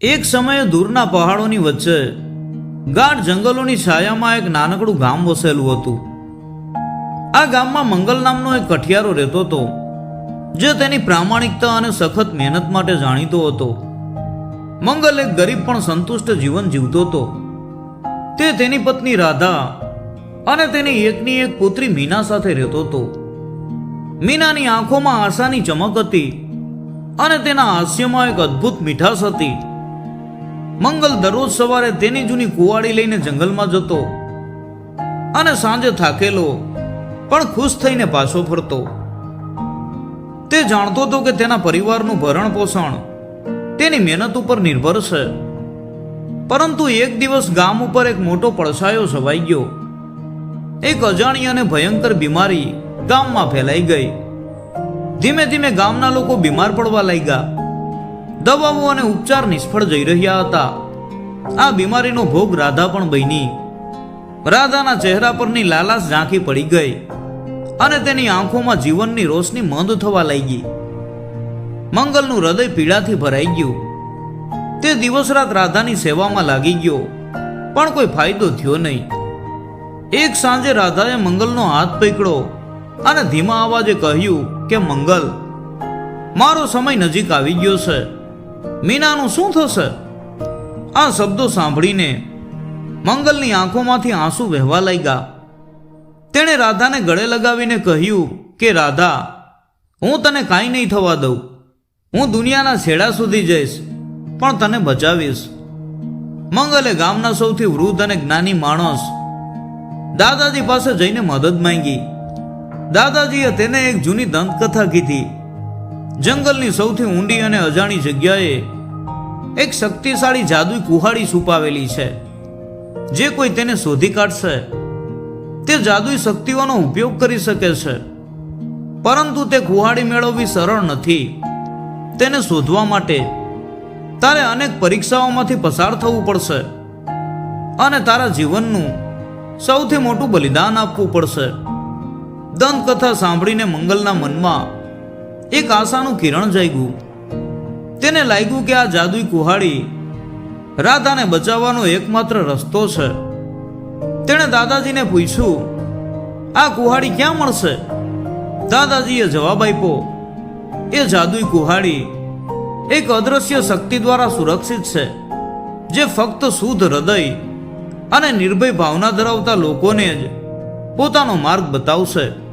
એક સમયે દૂરના પહાડોની વચ્ચે ગાઢ જંગલોની છાયામાં એક નાનકડું ગામ વસેલું હતું. આ ગામમાં મંગલ નામનો એક કઠિયારો રહેતો હતો, જે તેની પ્રામાણિકતા અને સખત મહેનત માટે જાણીતો હતો. મંગલ એક ગરીબ પણ સંતુષ્ટ જીવન જીવતો હતો. તે તેની પત્ની રાધા અને તેની એકની એક પુત્રી મીના સાથે રહેતો હતો. મીનાની આંખોમાં આશાની ચમક હતી અને તેના હાસ્યમાં એક અદ્ભુત મીઠાશ હતી. મંગલ દરરોજ સવારે તેની જૂની કુવાડી લઈને જંગલમાં જતો અને સાંજે થાકેલો, પણ ખુશ થઈને પાછો ફરતો. તે જાણતો હતો કે તેના પરિવારનું ભરણ પોષણ તેની મહેનત ઉપર નિર્ભર છે. પરંતુ એક દિવસ ગામ ઉપર એક મોટો પડછાયો છવાઈ ગયો. એક અજાણી અને ભયંકર બીમારી ગામમાં ફેલાઈ ગઈ. ધીમે ધીમે ગામના લોકો બીમાર પડવા લાગ્યા. દવાઓ અને ઉપચાર નિષ્ફળ જઈ રહ્યા હતા. આ બીમારીનો ભોગ રાધા પણ બની. રાધાના ચહેરા પરની લાલાશ ઝાંખી પડી ગઈ અને તેની આંખોમાં જીવનની રોશની મંદ થવા લાગી. મંગલનું હૃદય પીડાથી ભરાઈ ગયું. તે દિવસ રાત રાધાની સેવામાં લાગી ગયો, પણ કોઈ ફાયદો થયો નહીં. એક સાંજે રાધાએ મંગલનો હાથ પકડ્યો અને ધીમા અવાજે કહ્યું કે, મંગલ, મારો સમય નજીક આવી ગયો છે. મીનાનું શું થશે? આ શબ્દો સાંભળીને મંગલની આંખોમાંથી આંસુ વહેવા લાગ્યા. તેણે રાધાને ગળે લગાવીને કહ્યું કે, રાધા, હું તને કાંઈ નહીં થવા દઉં. હું દુનિયાના છેડા સુધી જઈશ, પણ તને બચાવીશ. મંગલે ગામના સૌથી વૃદ્ધ અને જ્ઞાની માણસ દાદાજી પાસે જઈને મદદ માંગી. દાદાજીએ તેને એક જૂની દંતકથા કીધી. જંગલની સૌથી ઊંડી અને અજાણી જગ્યાએ એક શક્તિશાળી જાદુઈ કુહાડી છુપાવેલી છે. જે કોઈ તેને શોધી કાઢશે, તે જાદુઈ શક્તિઓનો ઉપયોગ કરી શકે છે. પરંતુ તે કુહાડી મેળવવી સરળ નથી. તેને શોધવા માટે તારે અનેક પરીક્ષાઓમાંથી પસાર થવું પડશે અને તારા જીવનનું સૌથી મોટું બલિદાન આપવું પડશે. દંતકથા સાંભળીને મંગલના મનમાં એક આશાનું કિરણ જાગ્યું. તેને લાગ્યું કે આ જાદુઈ કુહાડી રાધાને બચાવવાનો એકમાત્ર રસ્તો છે. તેણે દાદાજીને પૂછ્યું, આ કુહાડી ક્યાં મળશે? દાદાજીએ જવાબ આપ્યો, એ જાદુઈ કુહાડી એક અદ્રશ્ય શક્તિ દ્વારા સુરક્ષિત છે, જે ફક્ત શુદ્ધ હૃદય અને નિર્ભય ભાવના ધરાવતા લોકોને જ પોતાનો માર્ગ બતાવશે.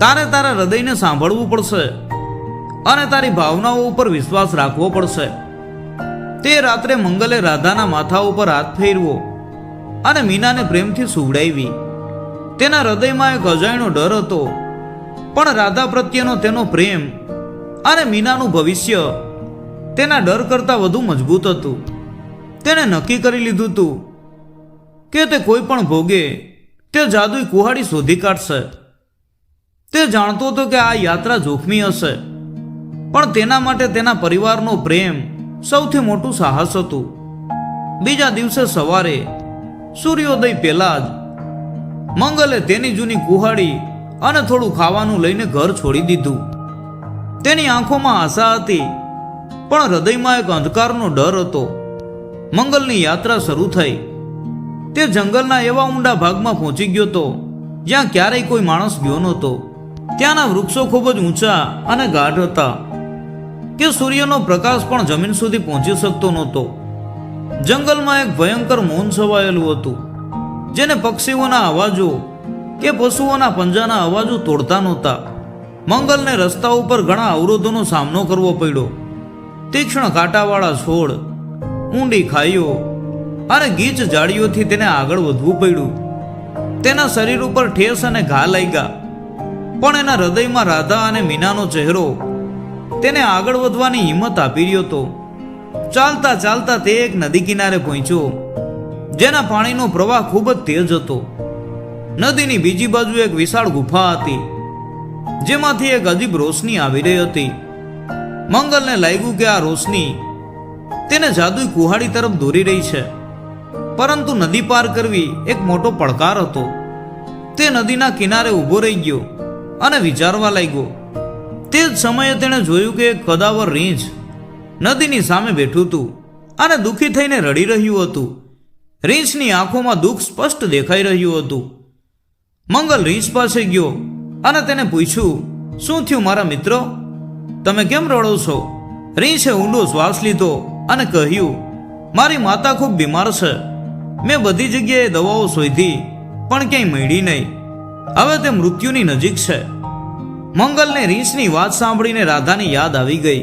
તારે તારા હૃદયને સાંભળવું પડશે અને તારી ભાવનાઓ ઉપર વિશ્વાસ રાખવો પડશે. તે રાત્રે મંગલે રાધાના માથા ઉપર હાથ ફેરવો અને મીનાને પ્રેમથી સુવડાવી. તેના હૃદયમાં એક અજાયણો ડર હતો, પણ રાધા પ્રત્યેનો તેનો પ્રેમ અને મીનાનું ભવિષ્ય તેના ડર કરતાં વધુ મજબૂત હતું. તેણે નક્કી કરી લીધું હતું કે તે કોઈ પણ ભોગે તે જાદુઈ કુહાડી શોધી કાઢશે. તે જાણતો હતો કે આ યાત્રા જોખમી હશે. પણ તેના માટે તેના પરિવારનો પ્રેમ સૌથી મોટું સાહસ હતું. બીજા દિવસે સવારે સૂર્યોદય પહેલા જ મંગલે તેની જૂની કુહાડી અને થોડું ખાવાનું લઈને ઘર છોડી દીધું. તેની આંખોમાં આશા હતી, પણ હૃદયમાં એક અંધકારનો ડર હતો. મંગલની યાત્રા શરૂ થઈ. તે જંગલના એવા ઊંડા ભાગમાં પહોંચી ગયો હતો, જ્યાં ક્યારેય કોઈ માણસ ગયો નહોતો. ત્યાંના વૃક્ષો ખૂબ જ ઊંચા અને ગાઢ હતા કે સૂર્યનો પ્રકાશ પણ જમીન સુધી પહોંચી શકતો નહોતો. જંગલમાં એક ભયંકર મૌન છવાયેલું હતું, જેને પક્ષીઓના અવાજો કે પશુઓના પંજાના અવાજો તોડતા નહોતા. મંગલને રસ્તા ઉપર ઘણા અવરોધોનો સામનો કરવો પડ્યો. તીક્ષ્ણ કાંટાવાળા છોડ, ઊંડી ખાઈઓ અને ગીચ જાળીઓથી તેને આગળ વધવું પડ્યું. તેના શરીર ઉપર ઠેસ અને ઘા લાગ્યા. પણ એના હૃદયમાં રાધા અને મીનાનો ચહેરો તેને આગળ વધવાની હિંમત આપી રહ્યો હતો. ચાલતા ચાલતા તે એક નદી કિનારે પહોંચ્યો, જેના પાણીનો પ્રવાહ ખૂબ જ તેજ હતો. નદીની બીજી બાજુ એક વિશાળ ગુફા હતી, જેમાંથી એક અજીબ રોશની આવી રહી હતી. મંગલને લાગ્યું કે આ રોશની તેને જાદુઈ કુહાડી તરફ દોરી રહી છે, પરંતુ નદી પાર કરવી એક મોટો પડકાર હતો. તે નદીના કિનારે ઊભો રહી ગયો. અને વિચારવા લાગ્યો. તે જ સમયે તેણે જોયું કે કદાવર રીંછ નદીની સામે બેઠું હતું અને દુઃખી થઈને રડી રહ્યું હતું. રીંછની આંખોમાં દુઃખ સ્પષ્ટ દેખાઈ રહ્યું હતું. મંગલ રીંછ પાસે ગયો અને તેને પૂછ્યું, શું થયું મારા મિત્રો? તમે કેમ રડો છો? રીંછે ઊંડો શ્વાસ લીધો અને કહ્યું, મારી માતા ખૂબ બીમાર છે. મેં બધી જગ્યાએ દવાઓ શોધી, પણ ક્યાંય મળી નહીં. હવે તે મૃત્યુની નજીક છે. મંગલને રીંછની વાત સાંભળીને રાધાની યાદ આવી ગઈ.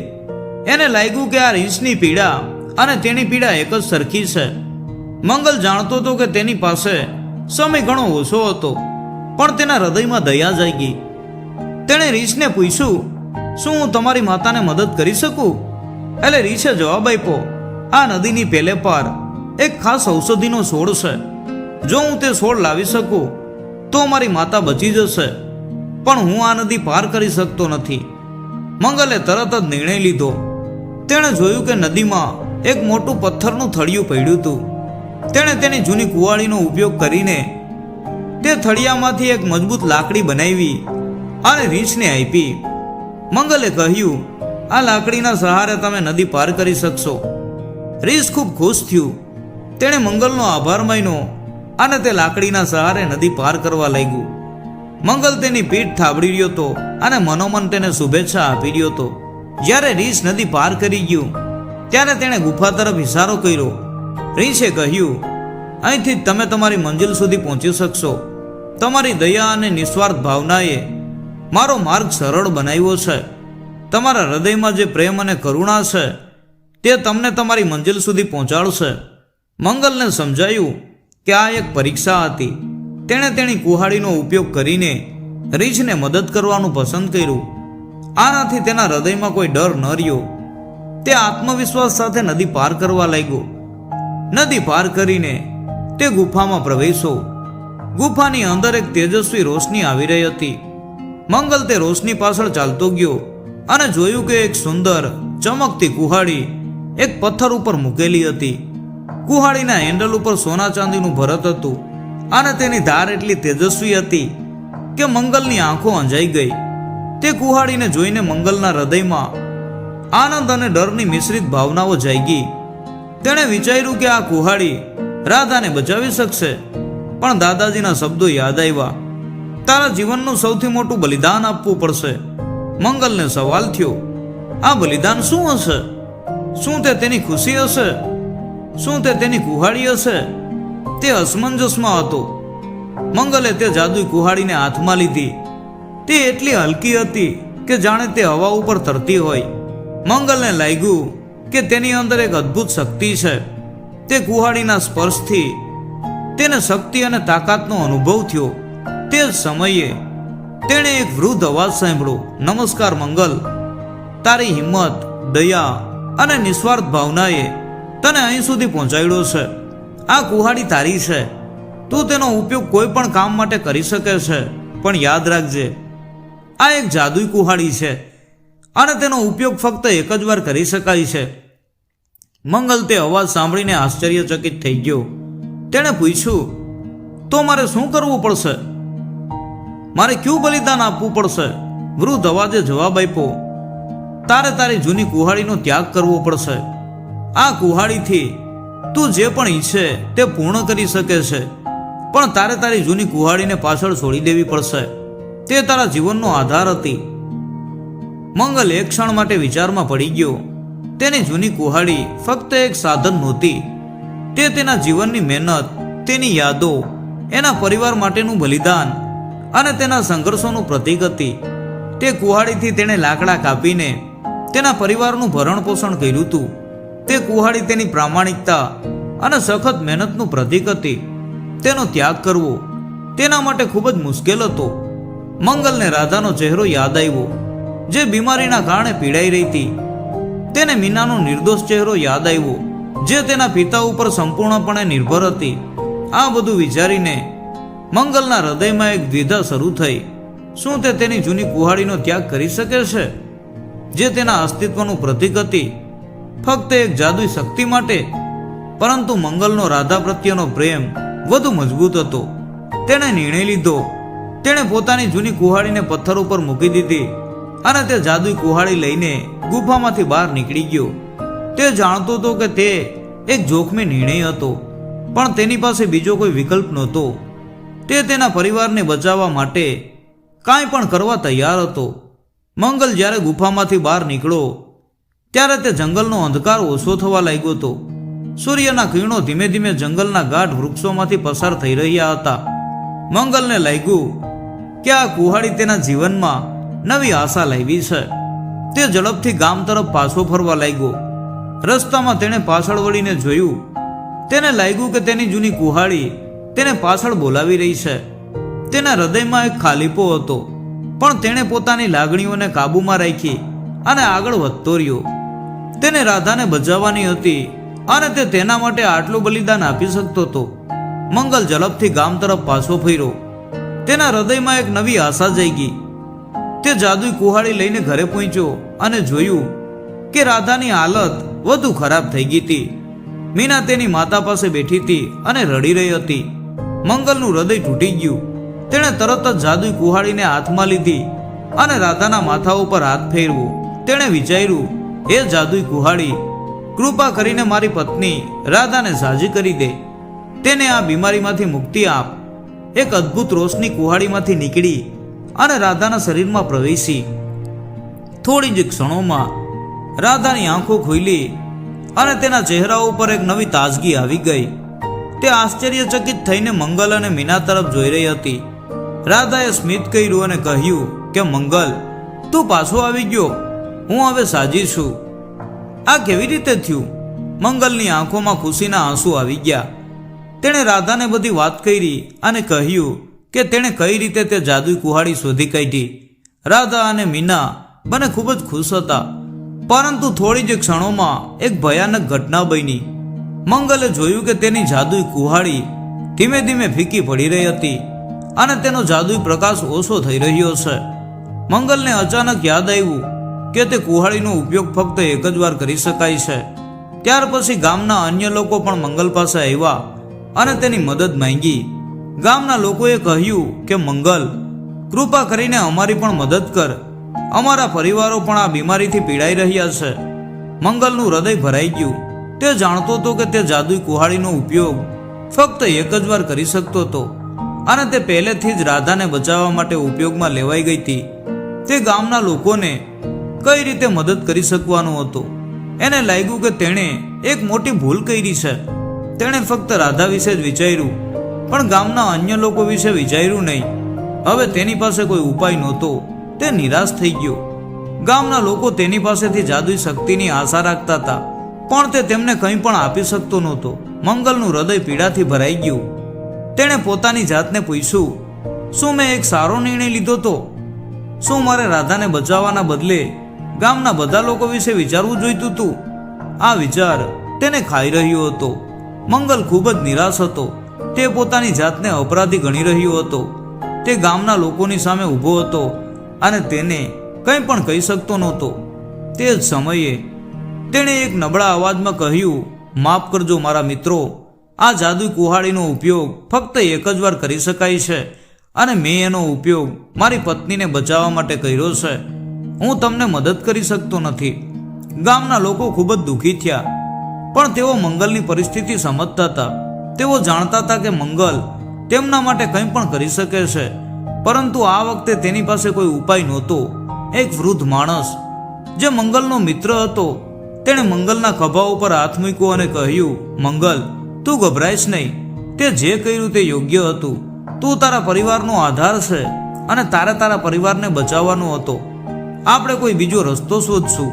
એને લાગ્યું કે આ રીંછની પીડા અને તેની પીડા એક જ સરખી છે. મંગલ જાણતો હતો કે તેની પાસે સમય ઘણો ઓછો હતો, પણ તેના હૃદયમાં દયા જાગી. તેણે રીંછને પૂછ્યું, શું હું તમારી માતાને મદદ કરી શકું? એટલે રીંછે જવાબ આપ્યો, આ નદીની પેલે પાર એક ખાસ ઔષધિનો છોડ છે. જો હું તે છોડ લાવી શકું તો મારી માતા બચી જશે. પણ હું આ નદી પાર કરી શકતો નથી. મંગલે તરત જ નિર્ણય લીધો. તેણે જોયું કે નદીમાં એક મોટું પથ્થરનું થળિયું પડ્યું હતું. તેણે તેની જૂની કુવાળીનો ઉપયોગ કરીને તે થળિયામાંથી એક મજબૂત લાકડી બનાવી અને રીંછને આપી. મંગલે કહ્યું, આ લાકડીના સહારે તમે નદી પાર કરી શકશો. રીંછ ખૂબ ખુશ થયું. તેણે મંગલનો આભાર માન્યો અને તે લાકડીના સહારે નદી પાર કરવા લાગ્યું. મંગલ તેની પીઠ થાબડી રહ્યો હતો અને મનોમન તેને શુભેચ્છા આપી રહ્યો હતો. જ્યારે રીસ નદી પાર કરી ગયું, ત્યારે તેણે ગુફા તરફ ઇશારો કર્યો. રીસે કહ્યું, અહીંથી તમે તમારી મંજિલ સુધી પહોંચી શકશો. તમારી દયા અને નિસ્વાર્થ ભાવનાએ મારો માર્ગ સરળ બનાવ્યો છે. તમારા હૃદયમાં જે પ્રેમ અને કરુણા છે, તે તમને તમારી મંજિલ સુધી પહોંચાડશે. મંગલને સમજાયું કે આ એક પરીક્ષા હતી, તેણે તેની કુહાડીનો ઉપયોગ કરીને રીંછને મદદ કરવાનું પસંદ કર્યું. આનાથી તેના હૃદયમાં કોઈ ડર ન રહ્યો. તે આત્મવિશ્વાસ સાથે નદી પાર કરવા લાગ્યો. નદી પાર કરીને તે ગુફામાં પ્રવેશો ગુફાની અંદર એક તેજસ્વી રોશની આવી રહી હતી. મંગલ તે રોશની પાછળ ચાલતો ગયો અને જોયું કે એક સુંદર, ચમકતી કુહાડી એક પથ્થર ઉપર મૂકેલી હતી. કુહાડીના હેન્ડલ ઉપર સોના ચાંદીનું ભરત હતું અને તેની ધાર એટલી તેજસ્વી હતી કે મંગલની આંખો અંજાઈ ગઈ. તે કુહાડીને જોઈને મંગલના હૃદયમાં આનંદ અને ડરની મિશ્રિત ભાવનાઓ જાગી. તેણે વિચાર્યું કે આ કુહાડી રાધાને બચાવી શકશે, પણ દાદાજીના શબ્દો યાદ આવ્યા. તારા જીવનનું સૌથી મોટું બલિદાન આપવું પડશે મંગલને સવાલ થયો. આ બલિદાન શું હશે? શું તે તેની ખુશી હશે? શું તે તેની કુહાડી હશે તે અસમંજસમાં હતો. મંગલે તે જાદુઈ કુહાડીને હાથમાં લીધી. તે એટલી હલકી હતી કે જાણે તે હવા ઉપર તરતી હોય. મંગલને લાગ્યું કે તેની અંદર એક અદ્ભુત શક્તિ છે. તે કુહાડીના સ્પર્શથી તેને શક્તિ અને તાકાતનો અનુભવ થયો. તે જ સમયે તેણે એક વૃદ્ધ અવાજ સાંભળ્યો. નમસ્કાર મંગલ. તારી હિંમત, દયા અને નિસ્વાર્થ ભાવનાએ તને અહીં સુધી પહોંચાડ્યો છે. આ કુહાડી તારી છે. તું તેનો ઉપયોગ કોઈ પણ કામ માટે કરી શકે છે, પણ યાદ રાખજે, આ એક જાદુઈ કુહાડી છે. અને તેનો ઉપયોગ ફક્ત એક જ વાર કરી શકાય છે. મંગલ તે અવાજ સાંભળીને આશ્ચર્યચકિત થઈ ગયો. તેણે પૂછ્યું, તો મારે શું કરવું પડશે? મારે ક્યું બલિદાન આપવું પડશે? વૃદ્ધ અવાજે જવાબ આપ્યો, તારે તારી જૂની કુહાડીનો ત્યાગ કરવો પડશે. આ કુહાડીથી તું જે પણ ઈચ્છે તે પૂર્ણ કરી શકે છે. પણ તારે તારી જૂની કુહાડીને પાછળ છોડી દેવી પડશે. તે તારા જીવનનો આધાર હતી. મંગલ એક ક્ષણ માટે વિચારમાં પડી ગયો. તેની જૂની કુહાડી ફક્ત એક સાધન નહોતી. તે તેના જીવનની મહેનત, તેની યાદો, એના પરિવાર માટેનું બલિદાન અને તેના સંઘર્ષોનું પ્રતીક હતી. તે કુહાડીથી તેણે લાકડા કાપીને તેના પરિવારનું ભરણ પોષણ કર્યું હતું. તે કુહાડી તેની પ્રામાણિકતા અને સખત મહેનતનું પ્રતીક હતી. તેનો ત્યાગ કરવો તેના માટે ખૂબ જ મુશ્કેલ હતો. મંગલને રાધાનો ચહેરો યાદ આવ્યો, જે બીમારીના કારણે પીડાઈ રહી હતી. તેને મીનાનો નિર્દોષ ચહેરો યાદ આવ્યો, જે તેના પિતા ઉપર સંપૂર્ણપણે નિર્ભર હતી. આ બધું વિચારીને મંગલના હૃદયમાં એક દ્વિધા શરૂ થઈ. શું તે તેની જૂની કુહાડીનો ત્યાગ કરી શકે છે? જે તેના અસ્તિત્વનું પ્રતીક હતી. ફક્ત એક જાદુઈ શક્તિ માટે, પરંતુ મંગલનો રાધા પ્રત્યેનો પ્રેમ વધુ મજબૂત હતો. તેણે નિર્ણય લીધો. તેણે પોતાની જૂની કુહાડીને પથ્થર ઉપર મૂકી દીધી અને તે જાદુઈ કુહાડી લઈને ગુફામાંથી બહાર નીકળી ગયો. તે જાણતો હતો કે તે એક જોખમી નિર્ણય હતો, પણ તેની પાસે બીજો કોઈ વિકલ્પ નહોતો. તે તેના પરિવારને બચાવવા માટે કાંઈ પણ કરવા તૈયાર હતો. મંગલ જ્યારે ગુફામાંથી બહાર નીકળ્યો ત્યારે તે જંગલનો અંધકાર ઓછો થવા લાગ્યો હતો. સૂર્યના કિરણો ધીમે ધીમે જંગલના ગાઢ વૃક્ષોમાંથી પસાર થઈ રહ્યા હતા. મંગલને લાગ્યું કે આ કુહાડી તેના જીવનમાં નવી આશા લાવી છે. તે ઝડપથી ગામ તરફ પાછો ફરવા લાગ્યો. રસ્તામાં તેણે પાછળ વળીને જોયું. તેને લાગ્યું કે તેની જૂની કુહાડી તેને પાછળ બોલાવી રહી છે. તેના હૃદયમાં એક ખાલીપો હતો, પણ તેણે પોતાની લાગણીઓને કાબૂમાં રાખી અને આગળ વધતો રહ્યો. તેને રાધાને બચાવવાની હતી અને તે તેના માટે આટલું બલિદાન આપી શકતો હતો. મંગલ ઝડપથી ગામ તરફ પાછો ફર્યો. તેના હૃદયમાં એક નવી આશા જાગી તે જાદુઈ કુહાડી લઈને ઘરે પહોંચ્યો અને જોયું કે રાધાની હાલત વધુ ખરાબ થઈ ગઈ હતી. મીના તેની માતા પાસે બેઠી હતી અને રડી રહી હતી. મંગલનું હૃદય તૂટી ગયું. તેણે તરત જ જાદુઈ કુહાડીને હાથમાં લીધી અને રાધાના માથા ઉપર હાથ ફેરવો. તેણે વિચાર્યું હે જાદુઈ કુહાડી, કૃપા કરીને મારી પત્ની રાધાને સાજી કરી દે. તેને આ બીમારીમાંથી મુક્તિ આપ. એક અદ્ભુત રોશની કુહાડીમાંથી નીકળી અને રાધાના શરીરમાં પ્રવેશી. થોડી જ ક્ષણોમાં રાધાની આંખો ખુલી અને તેના ચહેરા ઉપર એક નવી તાજગી આવી ગઈ. તે આશ્ચર્યચકિત થઈને મંગલ અને મીના તરફ જોઈ રહી હતી. રાધાએ સ્મિત કર્યું અને કહ્યું કે, મંગલ, તું પાછો આવી ગયો. હું હવે સાજી છું. આ કેવી રીતે થયું? મંગલની આંખોમાં ખુશીના આંસુ આવી ગયા. તેણે રાધાને બધી વાત કરી અને કહ્યું કે તેણે કઈ રીતે તે જાદુઈ કુહાડી શોધી કાઢી. રાધા અને મીના બંને ખૂબ જ ખુશ હતા. પરંતુ થોડી જ ક્ષણોમાં એક ભયાનક ઘટના બની. મંગલે જોયું કે તેની જાદુઈ કુહાડી ધીમે ધીમે ફીકી પડી રહી હતી અને તેનો જાદુઈ પ્રકાશ ઓછો થઈ રહ્યો છે. મંગલને અચાનક યાદ આવ્યું કે તે કુહાડીનો ઉપયોગ ફક્ત એક જ વાર કરી શકાય છે. ત્યાર પછી ગામના અન્ય લોકો પણ મંગલ પાસે આવ્યા અને તેની મદદ માંગી. ગામના લોકોએ કહ્યું કે, મંગલ, કૃપા કરીને અમારી પણ મદદ કર. અમારા પરિવારો પણ આ બીમારીથી પીડાઈ રહ્યા છે. મંગલનું હૃદય ભરાઈ ગયું. તે જાણતો હતો કે તે જાદુઈ કુહાડીનો ઉપયોગ ફક્ત એક જ વાર કરી શકતો હતો અને તે પહેલેથી જ રાધાને બચાવવા માટે ઉપયોગમાં લેવાઈ ગઈ હતી. તે ગામના લોકોને કઈ રીતે મદદ કરી શકવાનો હતો? એને લાગ્યું કે તેણે એક મોટી ભૂલ કરી છે. તેણે ફક્ત રાધા વિશે જ વિચાર્યું, પણ ગામના અન્ય લોકો વિશે વિચાર્યું નહીં. હવે તેની પાસે કોઈ ઉપાય નહોતો. તે નિરાશ થઈ ગયો. ગામના લોકો તેની પાસેથી જાદુઈ શક્તિની આશા રાખતા હતા, પણ તે તેમને કંઈ પણ આપી શકતો નહોતો. મંગલનું હૃદય પીડાથી ભરાઈ ગયું. તેણે પોતાની જાતને પૂછ્યું, શું મેં એક સારો નિર્ણય લીધો તો? શું મારે રાધાને બચાવવાના બદલે ગામના બધા લોકો વિશે વિચારવું જોઈતું હતું. આ વિચાર તેને ખાઈ રહ્યો હતો. મંગલ ખૂબ જ નિરાશ હતો. તે પોતાની જાતને અપરાધી ગણી રહ્યો હતો. તે ગામના લોકોની સામે ઊભો હતો અને તેને કંઈ પણ કહી શકતો નહોતો. તે જ સમયે તેણે એક નબળા અવાજમાં કહ્યું, માફ કરજો મારા મિત્રો, આ જાદુ કુહાડીનો ઉપયોગ ફક્ત એક જ વાર કરી શકાય છે અને મેં એનો ઉપયોગ મારી પત્નીને બચાવવા માટે કર્યો છે. હું તમને મદદ કરી શકતો નથી. ગામના લોકો ખૂબ જ દુઃખી થયા. પણ તેઓ મંગલની પરિસ્થિતિ સમજતા હતા. તેઓ જાણતા હતા કે મંગલ તેમના માટે કંઈ પણ કરી શકે છે. પરંતુ આ વખતે તેની પાસે કોઈ ઉપાય નહોતો. એક વૃદ્ધ માણસ, જે મંગલનો મિત્ર હતો, તેણે મંગલના ખભા ઉપર હાથ મૂક્યો અને કહ્યું, મંગલ, તું ગભરાઈશ નહીં. તે જે કર્યું તે યોગ્ય હતું. તું તારા પરિવારનો આધાર છે અને તારે તારા પરિવારને બચાવવાનો હતો. આપણે કોઈ બીજો રસ્તો શોધશું.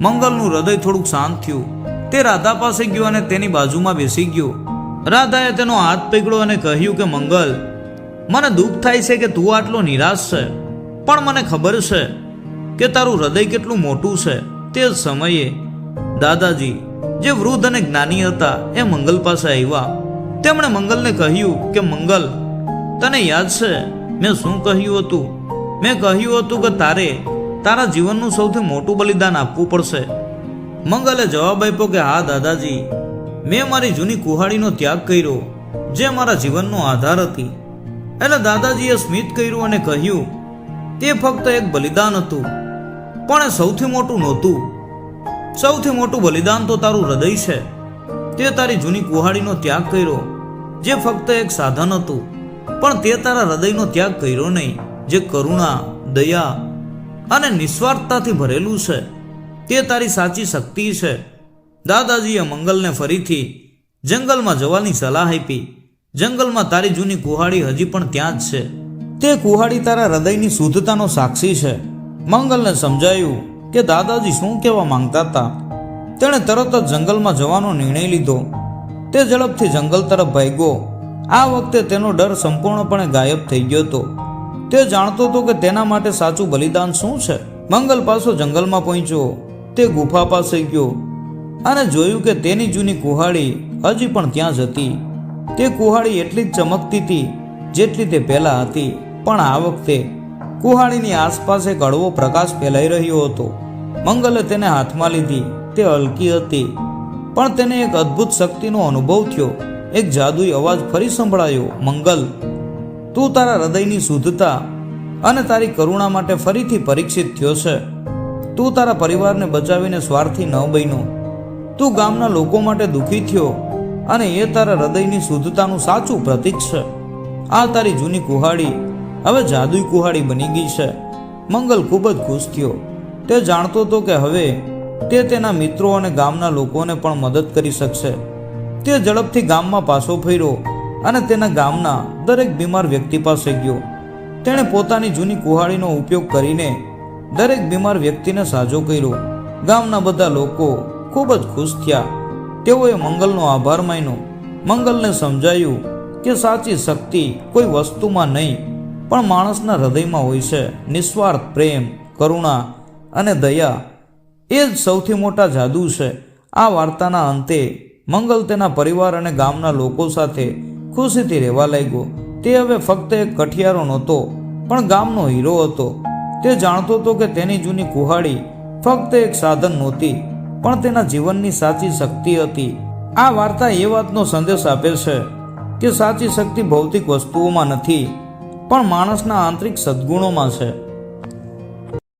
મંગલનું હૃદય થોડુંક શાંત થયું. તે રાધા પાસે ગયો અને તેની બાજુમાં બેસી ગયો. રાધાએ તેનો હાથ પકડ્યો અને કહ્યું કે, મંગલ, મને દુઃખ થાય છે કે તું આટલો નિરાશ છે, પણ મને ખબર છે કે તારું હૃદય કેટલું મોટું છે તે જ સમયે દાદાજી, જે વૃદ્ધ અને જ્ઞાની હતા, એ મંગલ પાસે આવ્યા. તેમણે મંગલને કહ્યું કે, મંગલ, તને યાદ છે? મેં શું કહ્યું હતું? મેં કહ્યું હતું કે, તારે તારા જીવનનું સૌથી મોટું બલિદાન આપવું પડશે. મંગલે જવાબ આપ્યો કે, હા, દાદાજી, મેં મારી જૂની કુહાડીનો ત્યાગ કર્યો, જે મારા જીવનનો આધાર હતી. એટલે દાદાજીએ સ્મિત કર્યું અને કહ્યું, તે ફક્ત એક બલિદાન હતું, પણ એ સૌથી મોટું નહોતું. સૌથી મોટું બલિદાન તો તારું હૃદય છે. તે તારી જૂની કુહાડીનો ત્યાગ કર્યો, જે ફક્ત એક સાધન હતું, પણ તે તારા હૃદયનો ત્યાગ કર્યો નહીં, જે કરુણા, દયા અને નિસ્વાર્થતાથી ભરેલું છે. તે તારી સાચી શક્તિ છે. દાદાજીએ મંગલને ફરીથી જંગલમાં જવાની સલાહ આપી. જંગલમાં તારી જૂની કુહાડી હજી પણ ત્યાં જ છે. તે કુહાડી તારા હૃદયની શુદ્ધતાનો સાક્ષી છે. મંગલને સમજાયું કે દાદાજી શું કહેવા માંગતા હતા. તેણે તરત જ જંગલમાં જવાનો નિર્ણય લીધો. તે ઝડપથી જંગલ તરફ ભાગ્યો. આ વખતે તેનો ડર સંપૂર્ણપણે ગાયબ થઈ ગયો હતો. તે જાણતો હતો કે તેના માટે સાચું બલિદાન શું છે? મંગલ પાછો જંગલમાં પહોંચ્યો. તે ગુફા પાસે ગયો અને જોયું કે તેની જૂની કુહાડી હજી પણ ત્યાં જ હતી. તે કુહાડી એટલી જ ચમકતી હતી જેટલી તે પહેલા હતી. પણ આ વખતે કુહાડીની આસપાસ એક હળવો પ્રકાશ ફેલાઈ રહ્યો હતો. મંગલે તેને હાથમાં લીધી. તે હલકી હતી. પણ તેને એક અદ્ભુત શક્તિનો અનુભવ થયો. એક જાદુઈ અવાજ ફરી સંભળાયો. મંગલ તું તારા હૃદયની શુદ્ધતા અને તારી કરુણા માટે ફરીથી પરીક્ષિત થયો છે. તું તારા પરિવારને બચાવીને સ્વાર્થી ન બન્યો. તું ગામના લોકો માટે દુઃખી થયો અને એ તારા હૃદયની શુદ્ધતાનું સાચું પ્રતીક છે. આ તારી જૂની કુહાડી હવે જાદુઈ કુહાડી બની ગઈ છે. મંગલ ખૂબ જ ખુશ થયો. તે જાણતો હતો કે હવે તે તેના મિત્રો અને ગામના લોકોને પણ મદદ કરી શકશે. તે ઝડપથી ગામમાં પાછો ફર્યો અને તેના ગામના દરેક બીમાર વ્યક્તિ પાસે ગયો. તેણે પોતાની જૂની કુહાડીનો ઉપયોગ કરીને દરેક બીમાર વ્યક્તિને સાજો કર્યો. ગામના બધા લોકો ખૂબ જ ખુશ થયા. તેઓએ મંગલનો આભાર માન્યો. મંગલને સમજાયું કે સાચી શક્તિ કોઈ વસ્તુમાં નહીં, પણ માણસના હૃદયમાં હોય છે નિસ્વાર્થ પ્રેમ, કરુણા અને દયા. એ જ સૌથી મોટા જાદુ છે. આ વાર્તાના અંતે મંગલ તેના પરિવાર અને ગામના લોકો સાથે ખુશીથી રહેવા લાગ્યો. તે હવે ફક્ત એક કઠિયારો નહોતો, પણ ગામનો હીરો હતો. તે જાણતો હતો કે તેની જૂની કુહાડી ફક્ત એક સાધન નહોતી, પણ તેના જીવનની સાચી શક્તિ હતી. આ વાર્તા એ વાતનો સંદેશ આપે છે કે સાચી શક્તિ ભૌતિક વસ્તુઓમાં નથી, પણ માણસના આંતરિક સદ્ગુણોમાં છે.